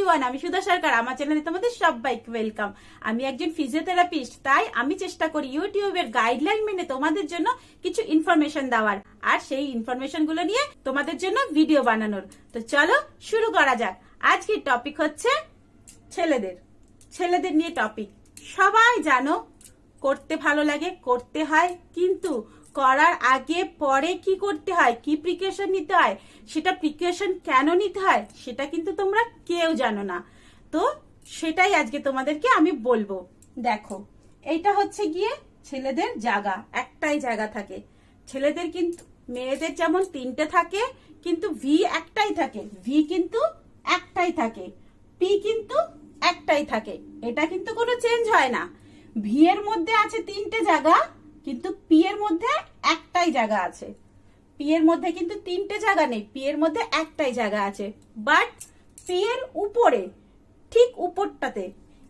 Everyone আমি সুধা সরকার, আমার চ্যানেলে তোমাদের সবাইকে ওয়েলকাম আমি একজন ফিজিওথেরাপিস্ট তাই আমি চেষ্টা করি ইউটিউবের গাইডলাইন মেনে তোমাদের জন্য কিছু ইনফরমেশন দেওয়ার। আর সেই ইনফরমেশনগুলো নিয়ে তোমাদের জন্য ভিডিও বানানোর। তো চলো শুরু করা যাক। আজকের টপিক হচ্ছে ছেলেদের। ছেলেদের নিয়ে টপিক সবাই জানো, করতে ভালো লাগে, করতে হয়, কিন্তু করার আগে পরে কি করতে হয়? কি প্রিকশন নিতে হয়? সেটা প্রিকশন কেন নিতে হয়? সেটা কিন্তু তোমরা কেউ জানো না। তো সেটাই আজকে তোমাদেরকে আমি বলব। দেখো, এইটা হচ্ছে গিয়ে ছেলেদের জায়গা। একটাই জায়গা থাকে। ছেলেদের কিন্তু, মেয়েদের যেমন তিনটে থাকে, কিন্তু ভি একটাই থাকে। ভি কিন্তু একটাই থাকে। পি কিন্তু একটাই থাকে। এটা কিন্তু কোনো চেঞ্জ হয় না। ভি এর মধ্যে আছে তিনটে জায়গা। কিন্তু পি এর মধ্যে একটাই জায়গা আছে। পি এর মধ্যে কিন্তু তিনটে জায়গা নেই। পি এর মধ্যে একটাই জায়গা আছে। বাট পি এর উপরে, ঠিক উপরটাতে,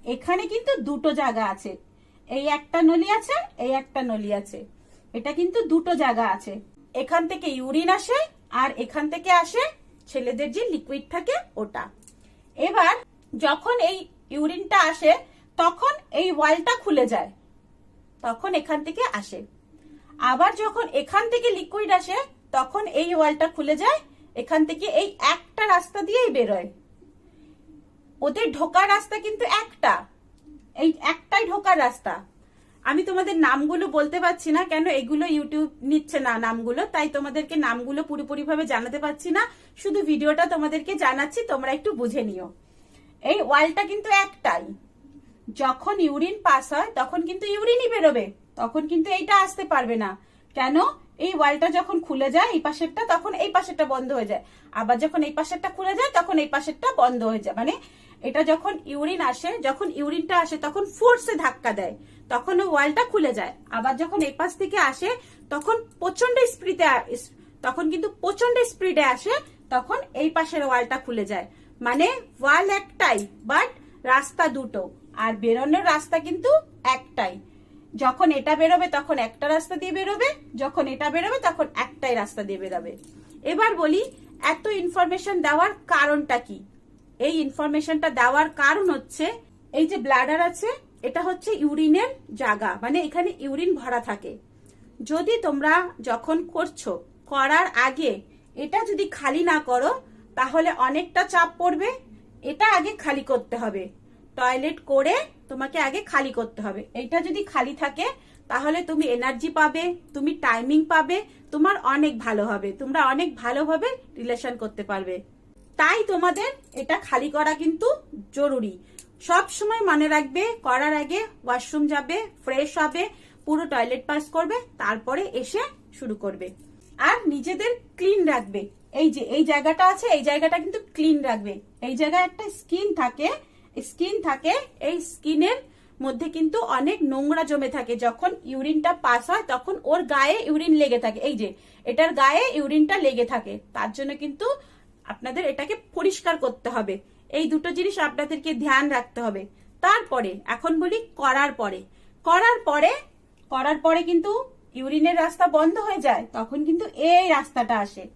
এখানে কিন্তু দুটো জায়গা আছে। এই একটা নলি আছে, এই একটা নলি আছে। এটা কিন্তু দুটো জায়গা আছে। এখান থেকে ইউরিন আসে আর এখান থেকে আসে ছেলেদের যে লিকুইড থাকে ওটা। এবার যখন এই ইউরিনটা আসে, তখন এই ওয়ালটা খুলে যায়। তখন এখান থেকে আসে। আবার যখন এখান থেকে লিকুইড আসে, তখন এই ওয়ালটা খুলে যায়, এখান থেকে এই একটা রাস্তা দিয়েই বেরোয়। ওদের ঢোকার রাস্তা কিন্তু একটা। এই একটাই ঢোকার রাস্তা। আমি তোমাদের নামগুলো বলতে পারছি না, কেন এগুলো ইউটিউব নিচ্ছে না নামগুলো, তাই তোমাদেরকে নামগুলো পুরোপুরি ভাবে জানাতে পারছি না। শুধু ভিডিওটা তোমাদেরকে জানাচ্ছি, তোমরা একটু বুঝে নিও। এই ওয়ালটা কিন্তু একটাই। যখন ইউরিন পাস হয়, তখন কিন্তু ইউরিনই বেরোবে। তখন কিন্তু এইটা আসতে পারবে না। কেন? এই ওয়ালটা যখন খুলে যায়, এই পাশেরটা, তখন এই পাশেরটা বন্ধ হয়ে যায়। আবার যখন এই পাশেরটা খুলে যায়, তখন এই পাশেরটা বন্ধ হয়ে যায়। মানে এটা যখন ইউরিন আসে, যখন ইউরিনটা আসে, তখন ফোর্সে ধাক্কা দেয়। তখন ওই ওয়ালটা খুলে যায়। আবার যখন এই পাশ থেকে আসে, তখন প্রচণ্ড স্পিডে তখন কিন্তু প্রচণ্ড স্পিডে আসে, তখন এই পাশের ওয়ালটা খুলে যায়। মানে ওয়াল একটাই, বাট রাস্তা দুটো। আর বেরোনোর রাস্তা কিন্তু একটাই। যখন এটা বেরোবে, তখন একটা রাস্তা দিয়ে বেরোবে, যখন এটা বেরোবে, তখন একটাই রাস্তা দিয়ে বেরোবে। এবার বলি, এত ইনফরমেশন দেওয়ার কারণটা কি? এই ইনফরমেশনটা দেওয়ার কারণ হচ্ছে, এই যে ব্লাডার আছে, এটা হচ্ছে ইউরিনের জায়গা মানে এখানে ইউরিন ভরা থাকে। যদি তোমরা যখন করছ, করার আগে এটা যদি খালি না করো, তাহলে অনেকটা চাপ পড়বে, এটা আগে খালি করতে হবে। টয়লেট করে তোমাকে আগে খালি করতে হবে। এইটা যদি খালি থাকে, তাহলে তুমি এনার্জি পাবে, তুমি টাইমিং পাবে, তোমার অনেক ভালো হবে। তোমরা অনেক ভালোভাবে রিলেশন করতে পারবে। তাই তোমাদের এটা খালি করা কিন্তু জরুরি। সব সময় মনে রাখবে, করার আগে ওয়াশরুম যাবে ফ্রেশ হবে, পুরো টয়লেট পাস করবে, তারপরে এসে শুরু করবে। আর নিজেদের ক্লিন রাখবে। এই যে, এই জায়গাটা আছে, এই জায়গাটা কিন্তু ক্লিন রাখবে। এই জায়গায় একটা স্কিন থাকে স্কিন থাকে, এই স্কিনের মধ্যে কিন্তু অনেক নোংরা জমে থাকে। যখন ইউরিনটা পাস হয়, তখন ওর গায়ে ইউরিন লেগে থাকে। এই যে, এটার গায়ে ইউরিনটা লেগে থাকে। তার জন্য কিন্তু আপনাদের এটাকে পরিষ্কার করতে হবে। এই দুটো জিনিস আপনাদেরকে ধ্যান রাখতে হবে। তারপরে, এখন বলি করার পরে। করার পরে করার পরে কিন্তু ইউরিনের রাস্তা বন্ধ হয়ে যায়, তখন কিন্তু এই রাস্তাটা আসে।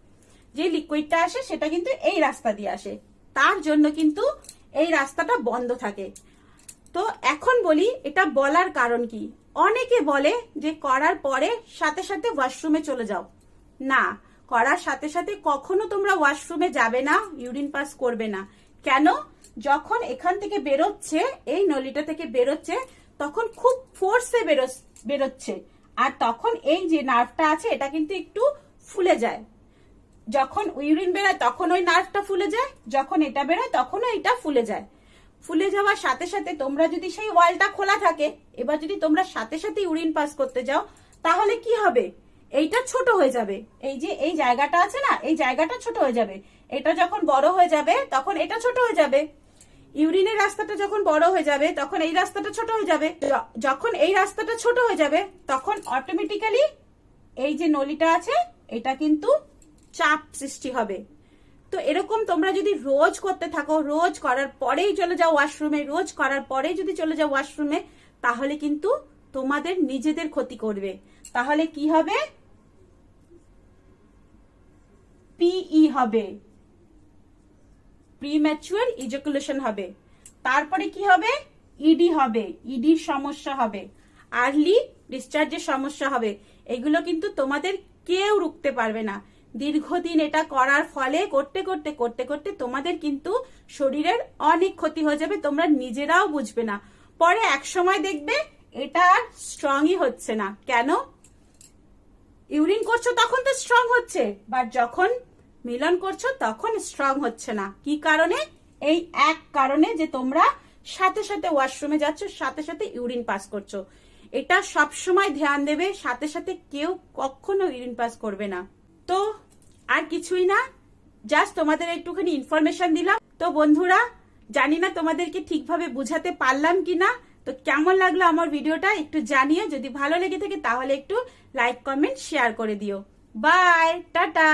যে লিকুইডটা আসে, সেটা কিন্তু এই রাস্তা দিয়ে আসে। তার জন্য কিন্তু এই রাস্তাটা বন্ধ থাকে। তো এখন বলি, এটা বলার কারণ কি? অনেকে বলে যে করার পরে সাথে সাথে ওয়াশরুমে চলে যাও। না, করার সাথে সাথে কখনো তোমরা ওয়াশরুমে যাবে না ইউরিন পাস করবে না। কেন? যখন এখান থেকে বেরোচ্ছে, এই নলিটা থেকে বেরোচ্ছে, তখন খুব ফোর্সে বেরো বেরোচ্ছে। আর তখন এই যে নার্ভটা আছে, এটা কিন্তু একটু ফুলে যায়। যখন ইউরিন বেরোয়, তখন ওই নার্ভটা ফুলে যায়। যখন এটা বেরোয় তখনও এটা ফুলে যায়। ফুলে যাওয়ার সাথে সাথে তোমরা যদি সেই ওয়ালটা খোলা থাকে, এবার যদি তোমরা সাথে সাথে ইউরিন পাস করতে যাও, তাহলে কি হবে? এইটা ছোট হয়ে যাবে। এই যে এই জায়গাটা আছে না, এই জায়গাটা ছোট হয়ে যাবে। এটা যখন বড় হয়ে যাবে, তখন এটা ছোট হয়ে যাবে। ইউরিনের রাস্তাটা যখন বড় হয়ে যাবে, তখন এই রাস্তাটা ছোট হয়ে যাবে। যখন এই রাস্তাটা ছোট হয়ে যাবে, তখন অটোমেটিক্যালি এই যে নলিটা আছে, এটা কিন্তু চাপ সৃষ্টি হবে। তো এরকম তোমরা যদি রোজ করতে থাকো, রোজ করার পরেই চলে যাও ওয়াশরুমে, রোজ করার পরেই যদি চলে যাও ওয়াশরুমে, তাহলে কিন্তু তোমাদের নিজেদের ক্ষতি করবে। তাহলে কি হবে? পিই হবে। প্রিম্যাচুয়ার ইজাকুলেশন হবে। তারপরে কি হবে? ইডি হবে। ইডির সমস্যা হবে। আর্লি ডিসচার্জের সমস্যা হবে। এগুলো কিন্তু তোমাদের কেউ রুখতে পারবে না। দীর্ঘদিন এটা করার ফলে করতে করতে করতে করতে তোমাদের কিন্তু শরীরের অনেক ক্ষতি হয়ে যাবে, তোমরা নিজেরাও বুঝবে না। পরে এক সময় দেখবে এটা আর স্ট্রংই হচ্ছে না। কেন? ইউরিন করছ তখন তো স্ট্রং হচ্ছে বাট যখন মিলন করছ তখন স্ট্রং হচ্ছে না। কি কারণে? এই এক কারণে যে তোমরা সাথে সাথে ওয়াশরুমে যাচ্ছ, সাথে সাথে ইউরিন পাস করছ। এটা সব সময় ধ্যান দেবে, সাথে সাথে কেউ কখনো ইউরিন পাস করবে না। তো আর কিছুই না জাস্ট তোমাদের একটুখানি ইনফরমেশন দিলাম। তো বন্ধুরা, জানি না তোমাদেরকে ঠিকভাবে বুঝাতে পারলাম কি না তো কেমন লাগল আমার ভিডিওটা একটু জানিও, যদি ভালো লেগে থাকে তাহলে একটু লাইক কমেন্ট শেয়ার করে দিও। Bye tata!